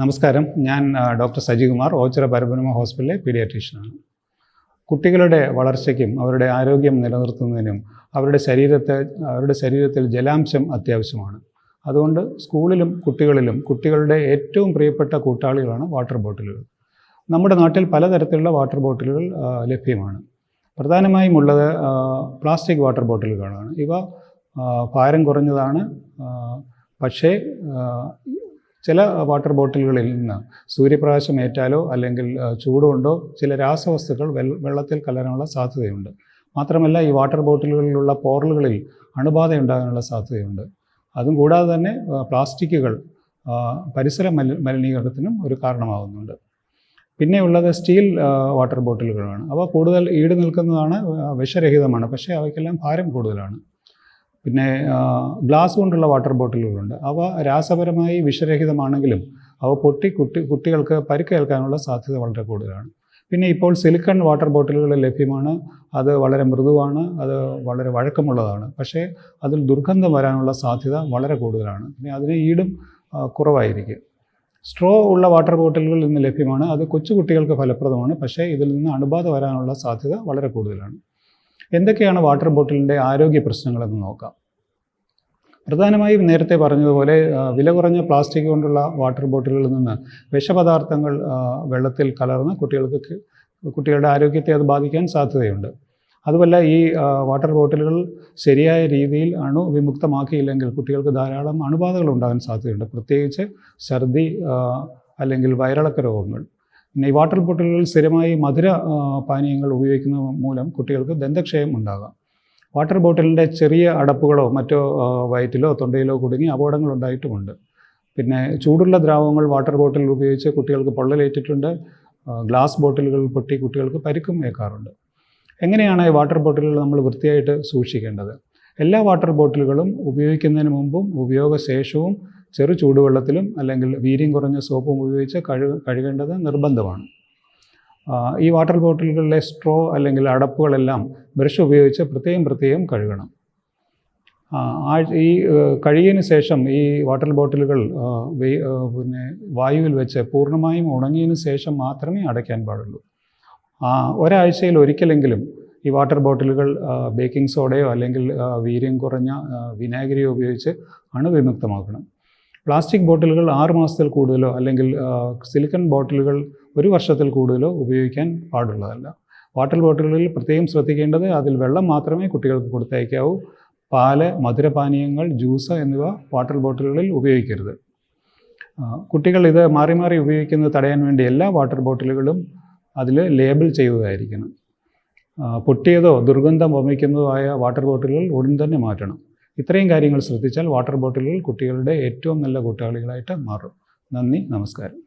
നമസ്കാരം. ഞാൻ ഡോക്ടർ സജികുമാർ ഓച്ചിറ പരബ്രഹ്മ ഹോസ്പിറ്റലിലെ പീഡിയാട്രീഷ്യനാണ് കുട്ടികളുടെ വളർച്ചയ്ക്കും അവരുടെ ആരോഗ്യം നിലനിർത്തുന്നതിനും അവരുടെ ശരീരത്തെ അവരുടെ ശരീരത്തിൽ ജലാംശം അത്യാവശ്യമാണ്. അതുകൊണ്ട് സ്കൂളിലും കുട്ടികളിലും കുട്ടികളുടെ ഏറ്റവും പ്രിയപ്പെട്ട കൂട്ടാളികളാണ് വാട്ടർ ബോട്ടിലുകൾ. നമ്മുടെ നാട്ടിൽ പലതരത്തിലുള്ള വാട്ടർ ബോട്ടിലുകൾ ലഭ്യമാണ്. പ്രധാനമായും ഉള്ളത് പ്ലാസ്റ്റിക് വാട്ടർ ബോട്ടിലുകളാണ്. ഇവ ഭാരം കുറഞ്ഞതാണ് പക്ഷേ ചില വാട്ടർ ബോട്ടിലുകളിൽ നിന്ന് സൂര്യപ്രകാശം ഏറ്റാലോ അല്ലെങ്കിൽ ചൂടുകൊണ്ടോ ചില രാസവസ്തുക്കൾ വെള്ള വെള്ളത്തിൽ കലരാനുള്ള സാധ്യതയുണ്ട്. മാത്രമല്ല ഈ വാട്ടർ ബോട്ടിലുകളിലുള്ള പോറലുകളിൽ അണുബാധ ഉണ്ടാകാനുള്ള സാധ്യതയുണ്ട്. അതും കൂടാതെ തന്നെ പ്ലാസ്റ്റിക്കുകൾ പരിസര മലി മലിനീകരണത്തിനും ഒരു കാരണമാകുന്നുണ്ട്. പിന്നെ ഉള്ളത് സ്റ്റീൽ വാട്ടർ ബോട്ടിലുകളാണ്. അവ കൂടുതൽ ഈട് നിൽക്കുന്നതാണ് വിഷരഹിതമാണ്. പക്ഷേ അവയ്ക്കെല്ലാം ഭാരം കൂടുതലാണ്. പിന്നെ ഗ്ലാസ് കൊണ്ടുള്ള വാട്ടർ ബോട്ടിലുകളുണ്ട്. അവ രാസപരമായി വിഷരഹിതമാണെങ്കിലും അവ പൊട്ടി കുട്ടി കുട്ടികൾക്ക് പരിക്കേൽക്കാനുള്ള സാധ്യത വളരെ കൂടുതലാണ്. പിന്നെ ഇപ്പോൾ സിലിക്കൺ വാട്ടർ ബോട്ടിലുകൾ ലഭ്യമാണ്. അത് വളരെ മൃദുവാണ്. അത് വളരെ വഴക്കമുള്ളതാണ്. പക്ഷേ അതിൽ ദുർഗന്ധം വരാനുള്ള സാധ്യത വളരെ കൂടുതലാണ്. പിന്നെ അതിന് ഈടും കുറവായിരിക്കും. സ്ട്രോ ഉള്ള വാട്ടർ ബോട്ടിലുകൾ ഇന്ന് ലഭ്യമാണ്. അത് കൊച്ചു കുട്ടികൾക്ക് ഫലപ്രദമാണ്. പക്ഷേ ഇതിൽ നിന്ന് അണുബാധ വരാനുള്ള സാധ്യത വളരെ കൂടുതലാണ്. എന്തൊക്കെയാണ് വാട്ടർ ബോട്ടിലിന്റെ ആരോഗ്യ പ്രശ്നങ്ങളെന്ന് നോക്കാം. പ്രധാനമായും നേരത്തെ പറഞ്ഞതുപോലെ വില കുറഞ്ഞ പ്ലാസ്റ്റിക് കൊണ്ടുള്ള വാട്ടർ ബോട്ടിലുകളിൽ നിന്ന് വിഷപദാർത്ഥങ്ങൾ വെള്ളത്തിൽ കലർന്ന് കുട്ടികൾക്ക് കുട്ടികളുടെ ആരോഗ്യത്തെ അത് ബാധിക്കാൻ സാധ്യതയുണ്ട്. അതുമല്ല ഈ വാട്ടർ ബോട്ടിലുകൾ ശരിയായ രീതിയിൽ അണു വിമുക്തമാക്കിയില്ലെങ്കിൽ കുട്ടികൾക്ക് ധാരാളം അണുബാധകൾ ഉണ്ടാകാൻ സാധ്യതയുണ്ട്. പ്രത്യേകിച്ച് ഛർദി അല്ലെങ്കിൽ വയറിളക്ക രോഗങ്ങൾ. പിന്നെ ഈ വാട്ടർ ബോട്ടിലുകളിൽ സ്ഥിരമായി മധുര പാനീയങ്ങൾ ഉപയോഗിക്കുന്ന മൂലം കുട്ടികൾക്ക് ദന്തക്ഷയം ഉണ്ടാകാം. വാട്ടർ ബോട്ടിലിന്റെ ചെറിയ അടപ്പുകളോ മറ്റോ വയറ്റിലോ തൊണ്ടയിലോ കുടുങ്ങി അപകടങ്ങൾ ഉണ്ടായിട്ടുമുണ്ട്. പിന്നെ ചൂടുള്ള ദ്രാവകങ്ങൾ വാട്ടർ ബോട്ടിൽ ഉപയോഗിച്ച് കുട്ടികൾക്ക് പൊള്ളലേറ്റിട്ടുണ്ട്. ഗ്ലാസ് ബോട്ടിലുകൾ പൊട്ടി കുട്ടികൾക്ക് പരിക്കും ഏൽക്കാറുണ്ട്. എങ്ങനെയാണ് ഈ വാട്ടർ ബോട്ടിലുകൾ നമ്മൾ വൃത്തിയായിട്ട് സൂക്ഷിക്കേണ്ടത്? എല്ലാ വാട്ടർ ബോട്ടിലുകളും ഉപയോഗിക്കുന്നതിന് മുമ്പും ഉപയോഗശേഷവും ചെറു ചൂടുവെള്ളത്തിലും അല്ലെങ്കിൽ വീര്യം കുറഞ്ഞ സോപ്പും ഉപയോഗിച്ച് കഴു കഴുകേണ്ടത് നിർബന്ധമാണ്. ഈ വാട്ടർ ബോട്ടിലുകളിലെ സ്ട്രോ അല്ലെങ്കിൽ അടപ്പുകളെല്ലാം ബ്രഷ് ഉപയോഗിച്ച് പ്രത്യേകം പ്രത്യേകം കഴുകണം. ഈ കഴുകിയതിന് ശേഷം ഈ വാട്ടർ ബോട്ടിലുകൾ പിന്നെ വായുവിൽ വെച്ച് പൂർണമായും ഉണങ്ങിയതിന് ശേഷം മാത്രമേ അടയ്ക്കാൻ പാടുള്ളൂ. ഒരാഴ്ചയിൽ ഒരിക്കലെങ്കിലും ഈ വാട്ടർ ബോട്ടിലുകൾ ബേക്കിംഗ് സോഡയോ അല്ലെങ്കിൽ വീര്യം കുറഞ്ഞ വിനാഗിരിയോ ഉപയോഗിച്ച് അണുവിമുക്തമാക്കണം. പ്ലാസ്റ്റിക് ബോട്ടിലുകൾ ആറ് മാസത്തിൽ കൂടുതലോ അല്ലെങ്കിൽ സിലിക്കൺ ബോട്ടിലുകൾ ഒരു വർഷത്തിൽ കൂടുതലോ ഉപയോഗിക്കാൻ പാടുള്ളതല്ല. വാട്ടർ ബോട്ടിലുകളിൽ പ്രത്യേകം ശ്രദ്ധിക്കേണ്ടത് അതിൽ വെള്ളം മാത്രമേ കുട്ടികൾക്ക് കൊടുത്തയക്കാവൂ. പാൽ മധുരപാനീയങ്ങൾ ജ്യൂസ് എന്നിവ വാട്ടർ ബോട്ടിലുകളിൽ ഉപയോഗിക്കരുത്. കുട്ടികൾ ഇത് മാറി മാറി ഉപയോഗിക്കുന്നത് തടയാൻ വേണ്ടി എല്ലാ വാട്ടർ ബോട്ടിലുകളും അതിൽ ലേബിൾ ചെയ്തതായിരിക്കണം പൊട്ടിയതോ ദുർഗന്ധം വമിക്കുന്നതോ ആയ വാട്ടർ ബോട്ടിലുകൾ ഉടൻ തന്നെ മാറ്റണം. ഇത്രയും കാര്യങ്ങൾ ശ്രദ്ധിച്ചാൽ വാട്ടർ ബോട്ടിലുകൾ കുട്ടികളുടെ ഏറ്റവും നല്ല കൂട്ടാളികളായിട്ട് മാറും. നന്ദി നമസ്കാരം.